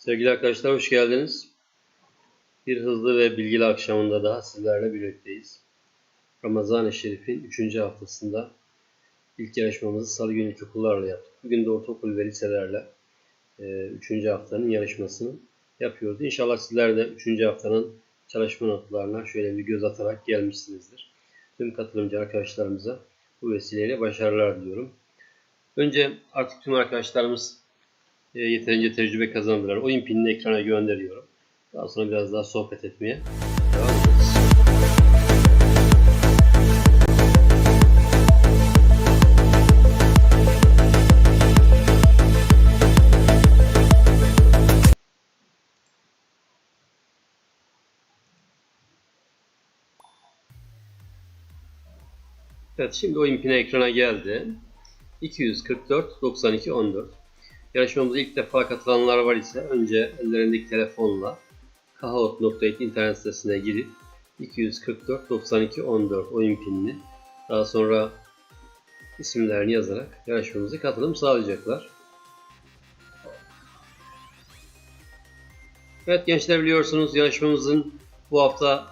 Sevgili arkadaşlar hoş geldiniz. Bir hızlı ve bilgili akşamında daha sizlerle birlikteyiz. Ramazan-ı Şerif'in 3. haftasında ilk yarışmamızı salı günü okullarla yaptık. Bugün de ortaokul ve liselerle 3. haftanın yarışmasını yapıyoruz. İnşallah sizler de 3. haftanın çalışma notlarına şöyle bir göz atarak gelmişsinizdir. Tüm katılımcı arkadaşlarımıza bu vesileyle başarılar diliyorum. Önce artık tüm arkadaşlarımız e, yeterince tecrübe kazandılar. Oyun pinini ekrana gönderiyorum. Daha sonra biraz daha sohbet etmeye devam ederiz. Evet şimdi oyun pini ekrana geldi. 244 92 14. Yarışmamıza ilk defa katılanlar var ise önce ellerindeki telefonla kahoot.it internet sitesine girip 244 92 14 oyun pinini daha sonra isimlerini yazarak yarışmamıza katılım sağlayacaklar. Evet gençler biliyorsunuz yarışmamızın bu hafta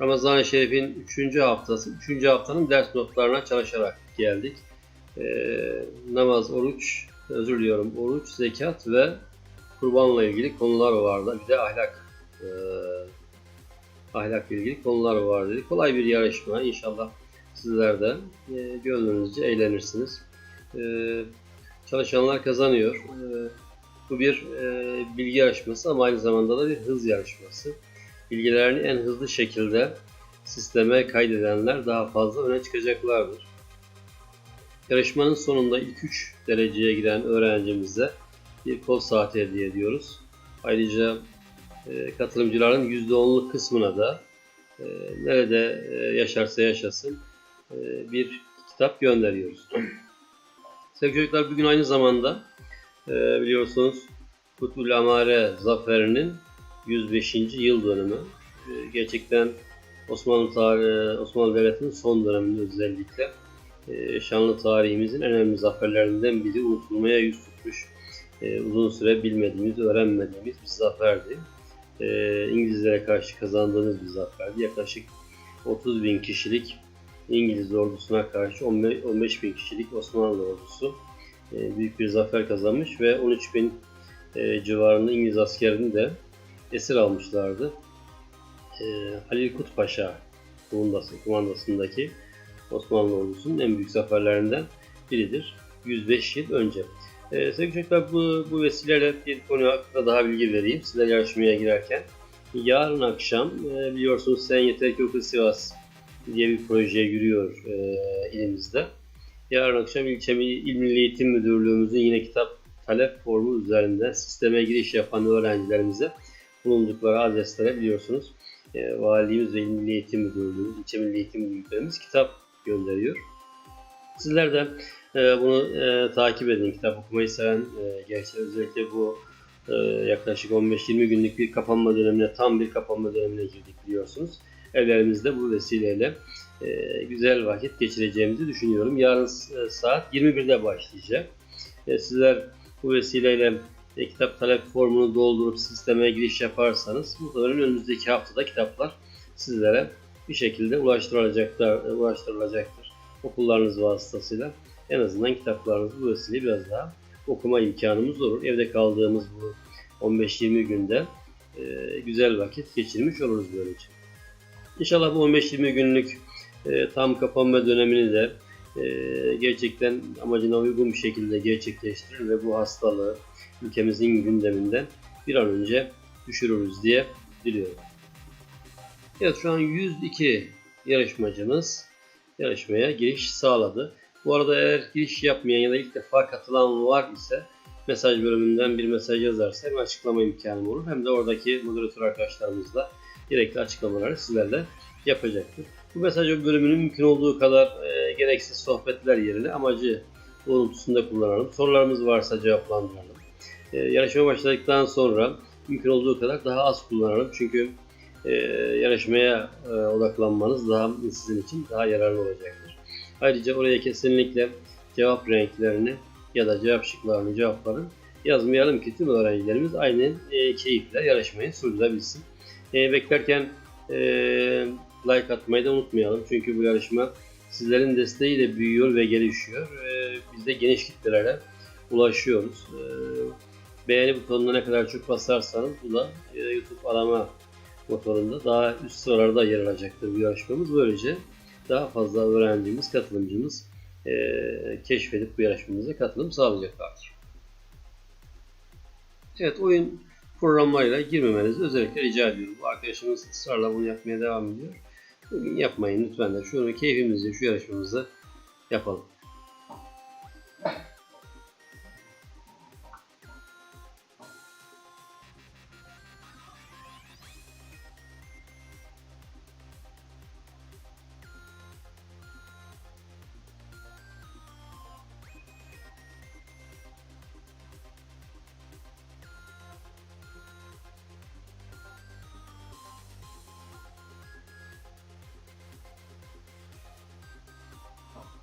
Ramazan-ı Şerif'in 3. haftası, 3. haftanın ders notlarına çalışarak geldik. Ee, namaz, oruç, özür diliyorum, oruç, zekat ve kurbanla ilgili konular vardı. Bir de ahlak e, ahlakla ilgili konular vardı. Kolay bir yarışma. İnşallah sizler de e, gönlünüzce eğlenirsiniz. E, çalışanlar kazanıyor. E, bu bir e, bilgi yarışması ama aynı zamanda da bir hız yarışması. Bilgilerini en hızlı şekilde sisteme kaydedenler daha fazla öne çıkacaklardır. Yarışmanın sonunda ilk 3 dereceye giren öğrencimize bir kol saati hediye ediyoruz. Ayrıca e, katılımcıların %10'luk kısmına da e, nerede e, yaşarsa yaşasın e, bir kitap gönderiyoruz. Sevgili çocuklar bugün aynı zamanda e, biliyorsunuz Kutbul Amare zaferinin 105. yıl dönümü. E, gerçekten Osmanlı tarihi, Osmanlı Devleti'nin son döneminde özellikle e, şanlı tarihimizin önemli zaferlerinden biri unutulmaya yüz tutmuş. E, uzun süre bilmediğimiz, öğrenmediğimiz bir zaferdi. E, İngilizlere karşı kazandığımız bir zaferdi. Yaklaşık 30 bin kişilik İngiliz ordusuna karşı 15 bin kişilik Osmanlı ordusu büyük bir zafer kazanmış ve 13 bin civarında İngiliz askerini de esir almışlardı. Halil Kut Paşa kumandasındaki Osmanlı ordusunun en büyük zaferlerinden biridir. 105 yıl önce. Ee, sevgili çocuklar bu, bu vesileyle bir konu hakkında daha bilgi vereyim size yarışmaya girerken. Yarın akşam e, biliyorsunuz Sen Yeter Ki Oku Sivas diye bir proje yürüyor e, ilimizde. Yarın akşam İlçe İl Milli Eğitim Müdürlüğümüzün yine kitap talep formu üzerinden sisteme giriş yapan öğrencilerimize bulundukları adreslere biliyorsunuz e, Valiliğimiz ve İl Milli Eğitim Müdürlüğümüz, İlçe Milli Eğitim Müdürlüğümüz kitap gönderiyor. Sizler de e, bunu e, takip edin. Kitap okumayı seven e, gençler özellikle bu e, yaklaşık 15-20 günlük bir kapanma dönemine, tam bir kapanma dönemine girdik biliyorsunuz. Evlerimizde bu vesileyle e, güzel vakit geçireceğimizi düşünüyorum. Yarın e, saat 21'de başlayacak. E, sizler bu vesileyle e, kitap talep formunu doldurup sisteme giriş yaparsanız muhtemelen önümüzdeki haftada kitaplar sizlere bir şekilde ulaştırılacaktır, ulaştırılacaktır okullarınız vasıtasıyla. En azından kitaplarınızı bu vesileyle biraz daha okuma imkanımız olur. Evde kaldığımız bu 15-20 günde e, güzel vakit geçirmiş oluruz böylece. İnşallah bu 15-20 günlük e, tam kapanma dönemini de e, gerçekten amacına uygun bir şekilde gerçekleştirir ve bu hastalığı ülkemizin gündeminden bir an önce düşürürüz diye diliyorum. Evet şu an 102 yarışmacımız yarışmaya giriş sağladı. Bu arada eğer giriş yapmayan ya da ilk defa katılan var ise mesaj bölümünden bir mesaj yazarsa hem açıklama imkanım olur hem de oradaki moderatör arkadaşlarımızla gerekli açıklamaları sizlerle yapacaktır. Bu mesaj bölümünün mümkün olduğu kadar e, gereksiz sohbetler yerine amacı doğrultusunda kullanalım. Sorularımız varsa cevaplandıralım. E, yarışma başladıktan sonra mümkün olduğu kadar daha az kullanalım. Çünkü e, yarışmaya e, odaklanmanız daha sizin için daha yararlı olacaktır. Ayrıca oraya kesinlikle cevap renklerini ya da cevap şıklarını, cevapların yazmayalım ki tüm öğrencilerimiz aynı e, keyifle yarışmayı sürdürebilsin. E, beklerken e, like atmayı da unutmayalım. Çünkü bu yarışma sizlerin desteğiyle büyüyor ve gelişiyor. E, biz de geniş kitlelere ulaşıyoruz. E, beğeni butonuna ne kadar çok basarsanız bu da e, YouTube arama motorunda daha üst sıralarda yer alacaktır bu yarışmamız. Böylece daha fazla öğrencimiz, katılımcımız e, keşfedip bu yarışmamıza katılım sağlayacaklardır. Evet oyun programlarıyla girmemenizi özellikle rica ediyorum. Bu arkadaşımız ısrarla bunu yapmaya devam ediyor. Bugün yapmayın lütfen de. Şunu keyfimizce şu yarışmamızı yapalım.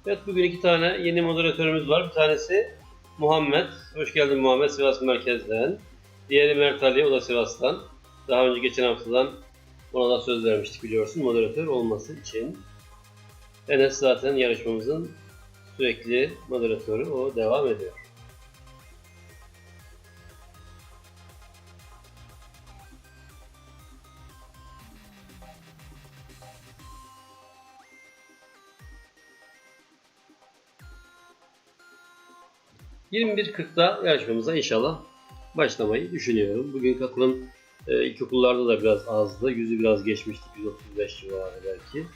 Evet bugün iki tane yeni moderatörümüz var. Bir tanesi Muhammed. Hoş geldin Muhammed Sivas merkezden. Diğeri Mert Ali o da Sivas'tan. Daha önce geçen haftadan ona da söz vermiştik biliyorsun moderatör olması için. Enes zaten yarışmamızın sürekli moderatörü. O devam ediyor. ...21.40'da yarışmamıza inşallah başlamayı düşünüyorum. Bugün katılım e, ilkokullarda da biraz azdı. Yüzü biraz geçmiştik. 135 civarı belki.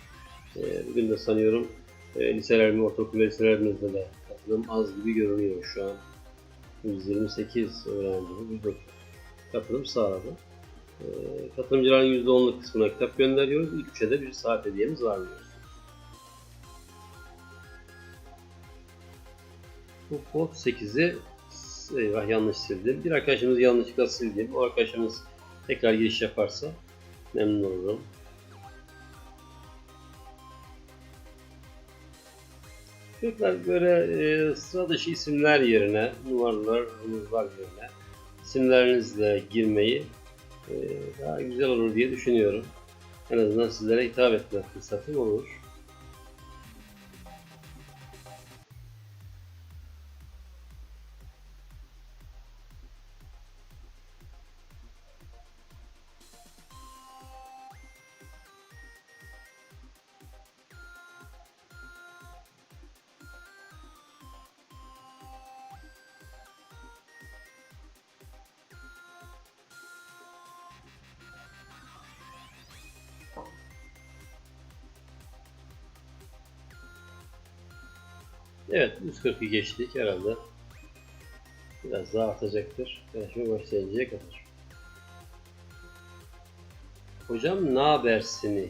E, bugün de sanıyorum e, liseler ortaokul liselerimizde de katılım az gibi görünüyor şu an. 128 öğrencimiz 109 katılım sağladı. E, katılımcıların %10'luk kısmına kitap gönderiyoruz. İlk üçe de bir saat hediyemiz var diyoruz. Bu kod 8'i eyvah yanlış sildim. Bir arkadaşımız yanlışlıkla sildi. O arkadaşımız tekrar giriş yaparsa memnun olurum. Çocuklar böyle e, sıra dışı isimler yerine, numaralar, numaralar yerine isimlerinizle girmeyi e, daha güzel olur diye düşünüyorum. En azından sizlere hitap etme fırsatım olur. 140'ı geçtik herhalde. Biraz daha artacaktır. Yarışma başlayıncaya kadar. Hocam ne habersini?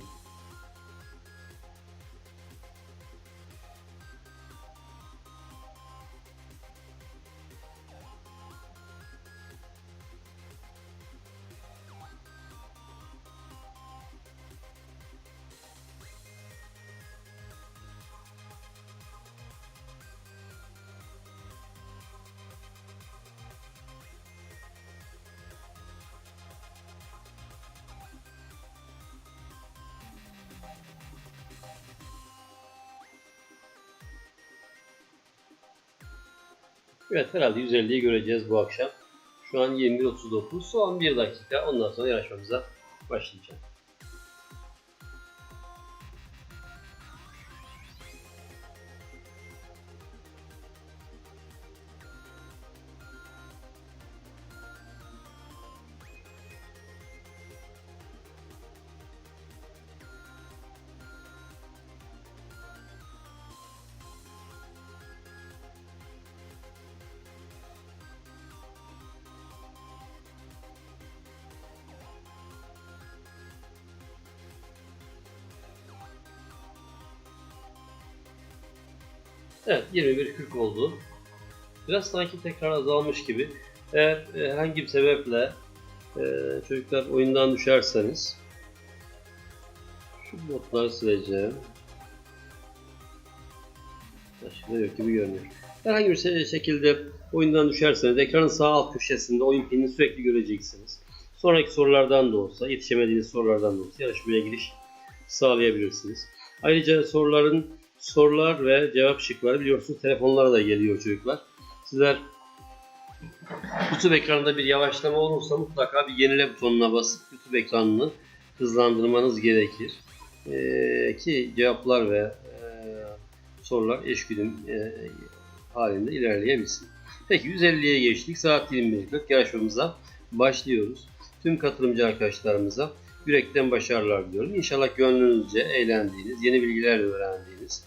Evet herhalde 150'yi göreceğiz bu akşam. Şu an 21.39. Son 1 dakika. Ondan sonra yarışmamıza başlayacağım. Evet 21.40 oldu. Biraz sanki tekrar azalmış gibi. Eğer e, herhangi bir sebeple e, çocuklar oyundan düşerseniz şu botları sileceğim. Başka yok gibi görünüyor. Herhangi bir şekilde Oyundan düşerseniz ekranın sağ alt köşesinde oyun pinini sürekli göreceksiniz. Sonraki sorulardan da olsa, yetişemediğiniz sorulardan da olsa yarışmaya giriş sağlayabilirsiniz. Ayrıca soruların sorular ve cevap şıkları biliyorsunuz telefonlara da geliyor çocuklar. Sizler YouTube ekranında bir yavaşlama olursa mutlaka bir yenile butonuna basıp YouTube ekranını hızlandırmanız gerekir. Ee, ki cevaplar ve e, sorular eşgüdüm e, halinde ilerleyebilsin. Peki 150'ye geçtik. Saat 21.40 yarışmamıza başlıyoruz. Tüm katılımcı arkadaşlarımıza yürekten başarılar diliyorum. İnşallah gönlünüzce eğlendiğiniz, yeni bilgiler öğrendiğiniz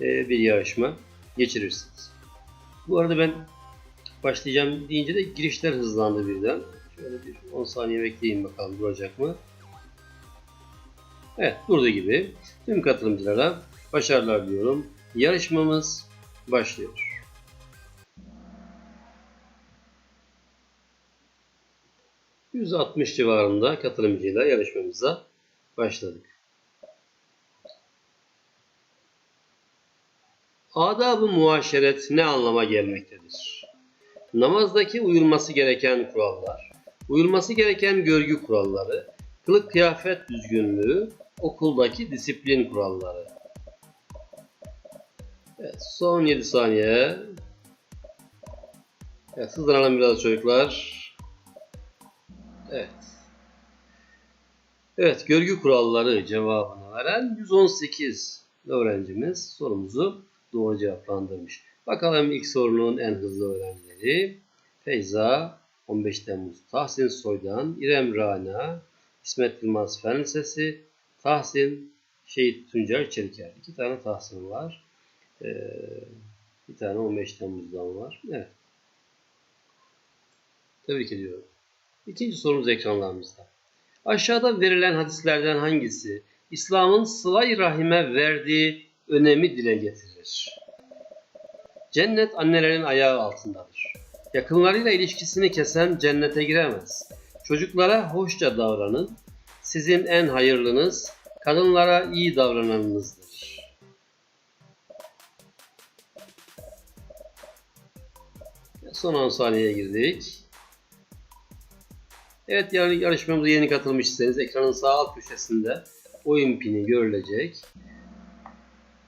e, bir yarışma geçirirsiniz. Bu arada ben başlayacağım deyince de girişler hızlandı birden. Şöyle bir 10 saniye bekleyin bakalım duracak mı? Evet durduğu gibi tüm katılımcılara başarılar diliyorum. Yarışmamız başlıyor. %60 civarında katılımcıyla yarışmamıza başladık. Adab-ı muaşeret ne anlama gelmektedir? Namazdaki uyulması gereken kurallar, uyulması gereken görgü kuralları, kılık kıyafet düzgünlüğü, okuldaki disiplin kuralları. Evet, son 7 saniye. Evet, hızlanalım biraz çocuklar. Evet. Evet, görgü kuralları cevabını veren 118 öğrencimiz sorumuzu doğru cevaplandırmış. Bakalım ilk sorunun en hızlı öğrencileri. Feyza, 15 Temmuz, Tahsin Soydan, İrem Rana, İsmet Yılmaz Fen Tahsin Şehit Tuncer Çeliker. İki tane Tahsin var. Ee, bir tane 15 Temmuz'dan var. Evet. Tebrik ediyorum. İkinci sorumuz ekranlarımızda. Aşağıda verilen hadislerden hangisi İslam'ın sıla-i rahime verdiği önemi dile getirir? Cennet annelerin ayağı altındadır. Yakınlarıyla ilişkisini kesen cennete giremez. Çocuklara hoşça davranın. Sizin en hayırlınız kadınlara iyi davrananınızdır. Son 10 saniyeye girdik. Evet yarışmamıza yeni katılmışsanız ekranın sağ alt köşesinde oyun pini görülecek.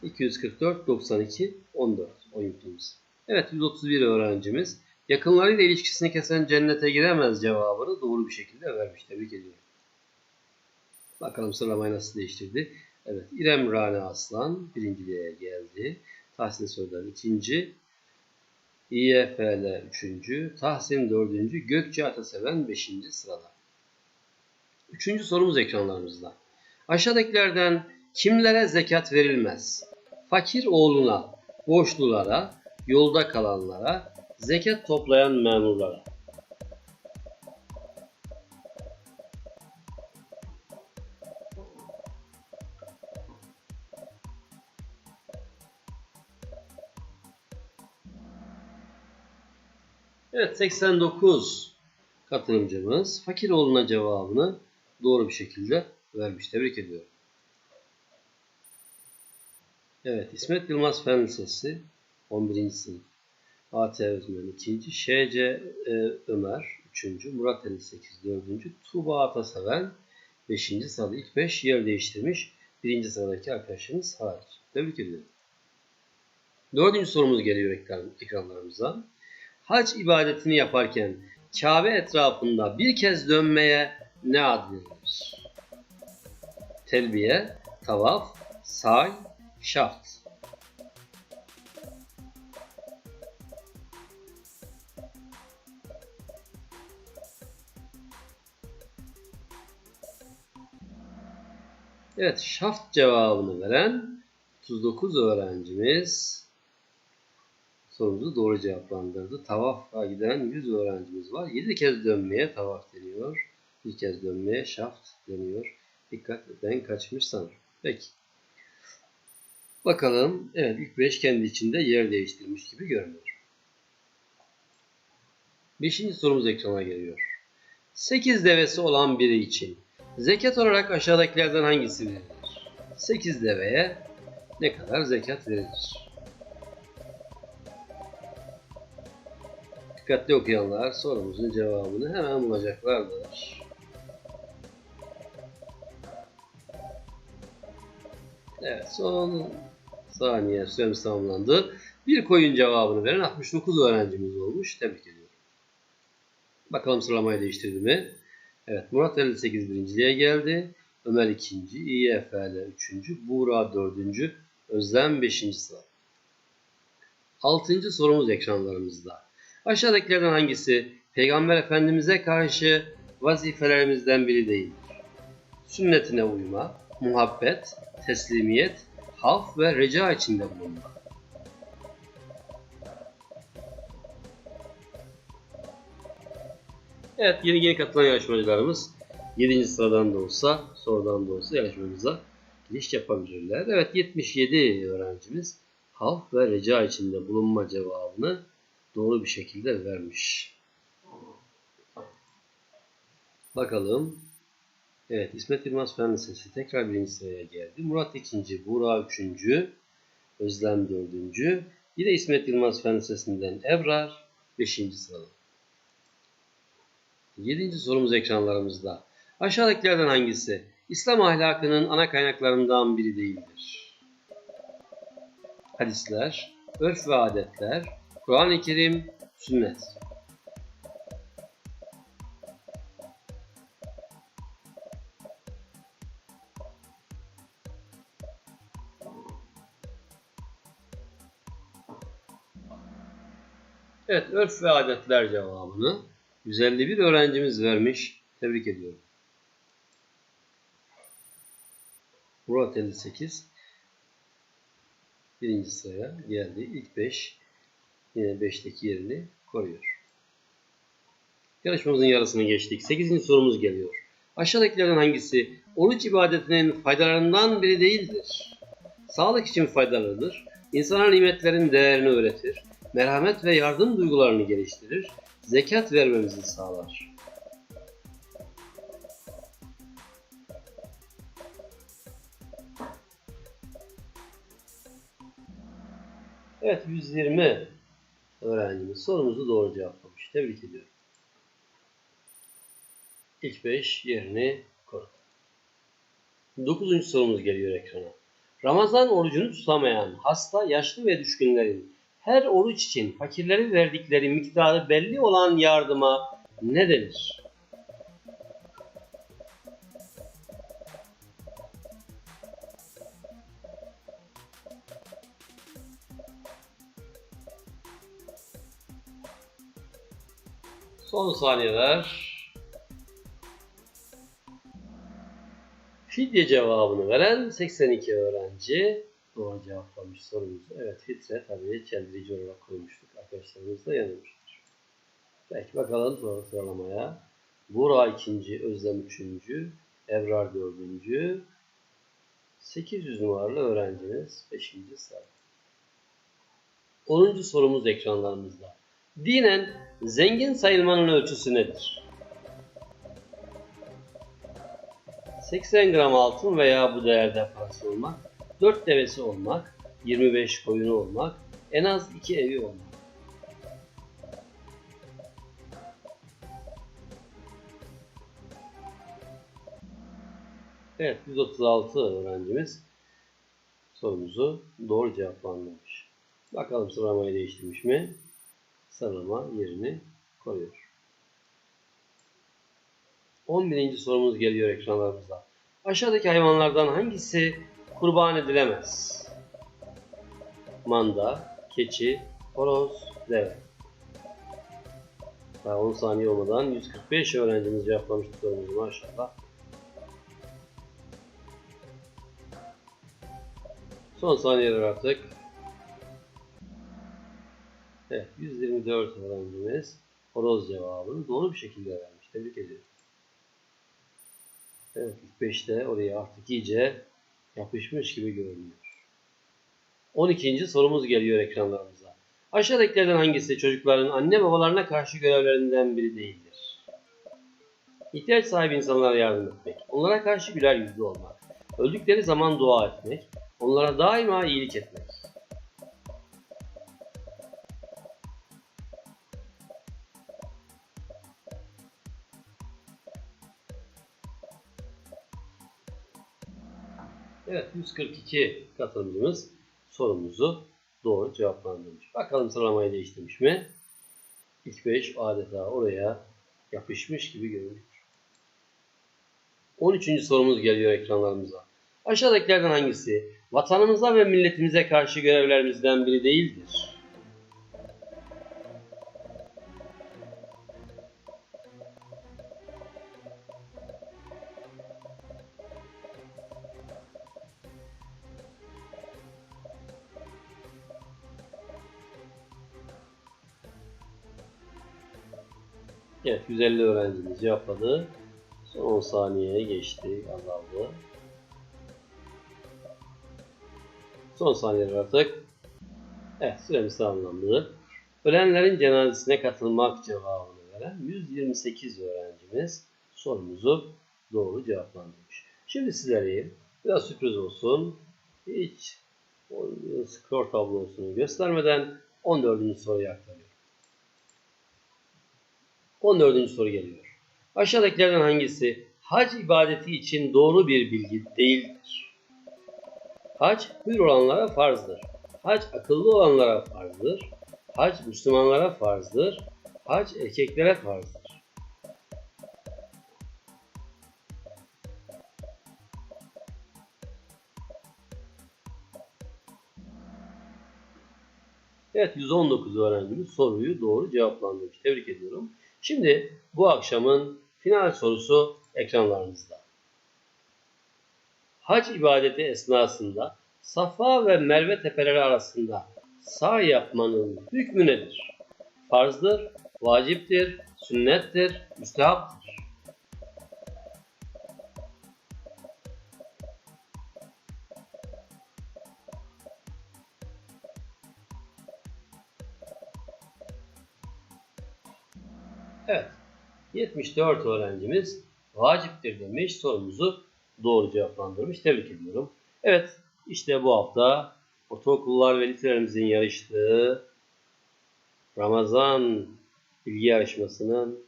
244 92 14 oyun pinimiz. Evet 131 öğrencimiz yakınlarıyla ilişkisini kesen cennete giremez cevabını doğru bir şekilde vermiş. Tebrik ediyorum. Bakalım sıralamayı nasıl değiştirdi. Evet İrem Rane Aslan birinciliğe geldi. Tahsin Soydan ikinci. İYFL 3. Tahsin 4. Gökçe Ataseven 5. sırada. Üçüncü sorumuz ekranlarımızda. Aşağıdakilerden kimlere zekat verilmez? Fakir oğluna, borçlulara, yolda kalanlara, zekat toplayan memurlara. 89 katılımcımız fakir oğluna cevabını doğru bir şekilde vermiş. Tebrik ediyorum. Evet İsmet Yılmaz Fen Lisesi 11. sınıf. AT Özmen 2. ŞC e, Ömer 3. Murat 58 4. Tuğba Ataseven 5. sırada ilk 5 yer değiştirmiş. 1. sıradaki arkadaşımız hariç. Tebrik ediyorum. Dördüncü sorumuz geliyor ekran, ekranlarımıza hac ibadetini yaparken Kabe etrafında bir kez dönmeye ne ad verilir? Telbiye, tavaf, say, şaft. Evet, şaft cevabını veren 39 öğrencimiz sorumuzu doğru cevaplandırdı. Tavafa giden 100 öğrencimiz var. 7 kez dönmeye tavaf deniyor. Bir kez dönmeye şaft deniyor. Dikkat ben kaçmış sanırım. Peki. Bakalım. Evet ilk 5 kendi içinde yer değiştirmiş gibi görünüyor. Beşinci sorumuz ekrana geliyor. 8 devesi olan biri için zekat olarak aşağıdakilerden hangisi verilir? 8 deveye ne kadar zekat verilir? Dikkatli okuyanlar sorumuzun cevabını hemen bulacaklardır. Evet son saniye süremiz tamamlandı. Bir koyun cevabını veren 69 öğrencimiz olmuş. Tebrik ediyorum. Bakalım sıralamayı değiştirdi mi? Evet Murat 58 birinciliğe geldi. Ömer ikinci, İEFL üçüncü, Buğra dördüncü, Özlem beşinci sıra. Altıncı sorumuz ekranlarımızda. Aşağıdakilerden hangisi Peygamber Efendimiz'e karşı vazifelerimizden biri değildir? Sünnetine uyma, muhabbet, teslimiyet, havf ve reca içinde bulunma. Evet yeni yeni katılan yarışmacılarımız 7. sıradan da olsa sorudan da olsa yarışmamıza giriş yapabilirler. Evet 77 öğrencimiz havf ve reca içinde bulunma cevabını doğru bir şekilde vermiş. Bakalım. Evet İsmet Yılmaz Fen Lisesi tekrar birinci sıraya geldi. Murat ikinci, Buğra üçüncü, Özlem dördüncü. Yine İsmet Yılmaz Fen Lisesi'nden Ebrar beşinci sırada. Yedinci sorumuz ekranlarımızda. Aşağıdakilerden hangisi İslam ahlakının ana kaynaklarından biri değildir? Hadisler, örf ve adetler, Kur'an-ı Kerim, sünnet. Evet, örf ve adetler cevabını 151 öğrencimiz vermiş. Tebrik ediyorum. Murat 58 birinci sıraya geldi. İlk 5 yine 5'teki yerini koruyor. Yarışmamızın yarısını geçtik. 8. sorumuz geliyor. Aşağıdakilerden hangisi oruç ibadetinin faydalarından biri değildir? Sağlık için faydalıdır. İnsana nimetlerin değerini öğretir. Merhamet ve yardım duygularını geliştirir. Zekat vermemizi sağlar. Evet 120 öğrencimiz sorumuzu doğru cevaplamış. Tebrik ediyorum. İlk 5 yerini koru. 9. sorumuz geliyor ekrana. Ramazan orucunu tutamayan hasta, yaşlı ve düşkünlerin her oruç için fakirlerin verdikleri miktarı belli olan yardıma ne denir? Son saniyeler. Fidye cevabını veren 82 öğrenci doğru cevaplamış sorumuzu. Evet filtre tabii çeldirici olarak koymuştuk. Arkadaşlarımız da yanılmıştır. Peki bakalım sonra sıralamaya. Buğra ikinci, Özlem üçüncü, Ebrar dördüncü, 800 numaralı öğrencimiz 5. sırada. 10. sorumuz ekranlarımızda. Dinen zengin sayılmanın ölçüsü nedir? 80 gram altın veya bu değerde parası olmak, 4 devesi olmak, 25 koyunu olmak, en az 2 evi olmak. Evet 136 öğrencimiz sorumuzu doğru cevaplandırmış. Bakalım sıralamayı değiştirmiş mi? Sıralama yerini koruyor. 11. sorumuz geliyor ekranlarımıza. Aşağıdaki hayvanlardan hangisi kurban edilemez? Manda, keçi, horoz, deve. Daha 10 saniye olmadan 145 öğrencimiz cevaplamıştı sorumuzu maşallah. Son saniyeler artık. Evet, 124 öğrencimiz horoz cevabını doğru bir şekilde vermiş. Tebrik ediyorum. Evet, ilk 5'te oraya artık iyice yapışmış gibi görünüyor. 12. sorumuz geliyor ekranlarımıza. Aşağıdakilerden hangisi çocukların anne babalarına karşı görevlerinden biri değildir? İhtiyaç sahibi insanlara yardım etmek, onlara karşı güler yüzlü olmak, öldükleri zaman dua etmek, onlara daima iyilik etmek. 142 katılımcımız sorumuzu doğru cevaplandırmış. Bakalım sıralamayı değiştirmiş mi? İlk 5 adeta oraya yapışmış gibi görünüyor. 13. sorumuz geliyor ekranlarımıza. Aşağıdakilerden hangisi vatanımıza ve milletimize karşı görevlerimizden biri değildir? Evet 150 öğrencimiz cevapladı. Son 10 saniyeye geçti, azaldı. Son saniyeler artık. Evet süremiz tamamlandı. Ölenlerin cenazesine katılmak cevabını veren 128 öğrencimiz sorumuzu doğru cevaplandırmış. Şimdi sizlere biraz sürpriz olsun. Hiç skor tablosunu göstermeden 14. soruya aktarıyorum. 14. soru geliyor. Aşağıdakilerden hangisi hac ibadeti için doğru bir bilgi değildir? Hac hür olanlara farzdır. Hac akıllı olanlara farzdır. Hac Müslümanlara farzdır. Hac erkeklere farzdır. Evet 119 öğrencimiz soruyu doğru cevaplandırmış. Tebrik ediyorum. Şimdi bu akşamın final sorusu ekranlarınızda. Hac ibadeti esnasında Safa ve Merve tepeleri arasında sağ yapmanın hükmü nedir? Farzdır, vaciptir, sünnettir, müstehaptır. 74 öğrencimiz vaciptir demiş. Sorumuzu doğru cevaplandırmış. Tebrik ediyorum. Evet. işte bu hafta ortaokullar ve liselerimizin yarıştığı Ramazan bilgi yarışmasının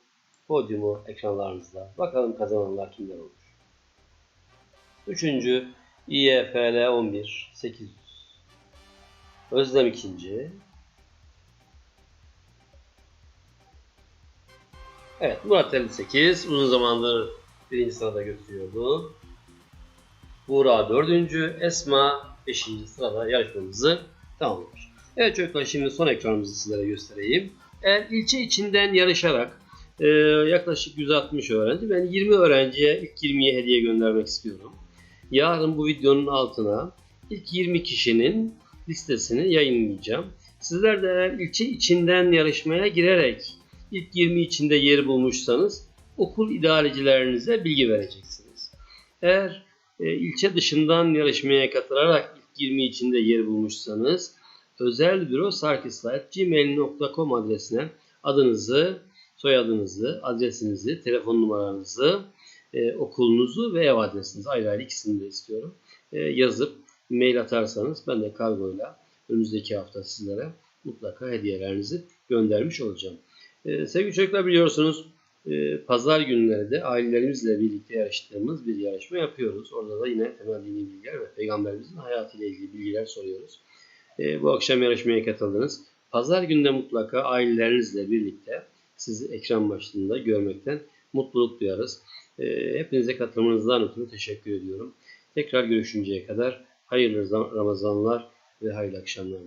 podyumu ekranlarınızda. Bakalım kazananlar kimler olur. Üçüncü İEFL 11 800 Özlem ikinci Evet Murat 58 uzun zamandır birinci sırada götürüyordu. Buğra dördüncü, Esma beşinci sırada yarışmamızı tamamlamış. Evet çocuklar şimdi son ekranımızı sizlere göstereyim. Eğer ilçe içinden yarışarak e, yaklaşık 160 öğrenci, ben 20 öğrenciye ilk 20'ye hediye göndermek istiyorum. Yarın bu videonun altına ilk 20 kişinin listesini yayınlayacağım. Sizler de eğer ilçe içinden yarışmaya girerek ilk 20 içinde yer bulmuşsanız okul idarecilerinize bilgi vereceksiniz. Eğer e, ilçe dışından yarışmaya katılarak ilk 20 içinde yer bulmuşsanız özel büro sarkislayet.gmail.com adresine adınızı, soyadınızı, adresinizi, telefon numaranızı, e, okulunuzu ve ev adresinizi ayrı ayrı ikisini de istiyorum. E, yazıp mail atarsanız ben de kargoyla önümüzdeki hafta sizlere mutlaka hediyelerinizi göndermiş olacağım. Ee, sevgili çocuklar biliyorsunuz e, pazar günleri de ailelerimizle birlikte yarıştığımız bir yarışma yapıyoruz. Orada da yine temel dini bilgiler ve peygamberimizin hayatıyla ilgili bilgiler soruyoruz. E, bu akşam yarışmaya katıldınız. Pazar günde mutlaka ailelerinizle birlikte sizi ekran başında görmekten mutluluk duyarız. E, hepinize katılımınızdan ötürü teşekkür ediyorum. Tekrar görüşünceye kadar hayırlı Ramazanlar ve hayırlı akşamlar.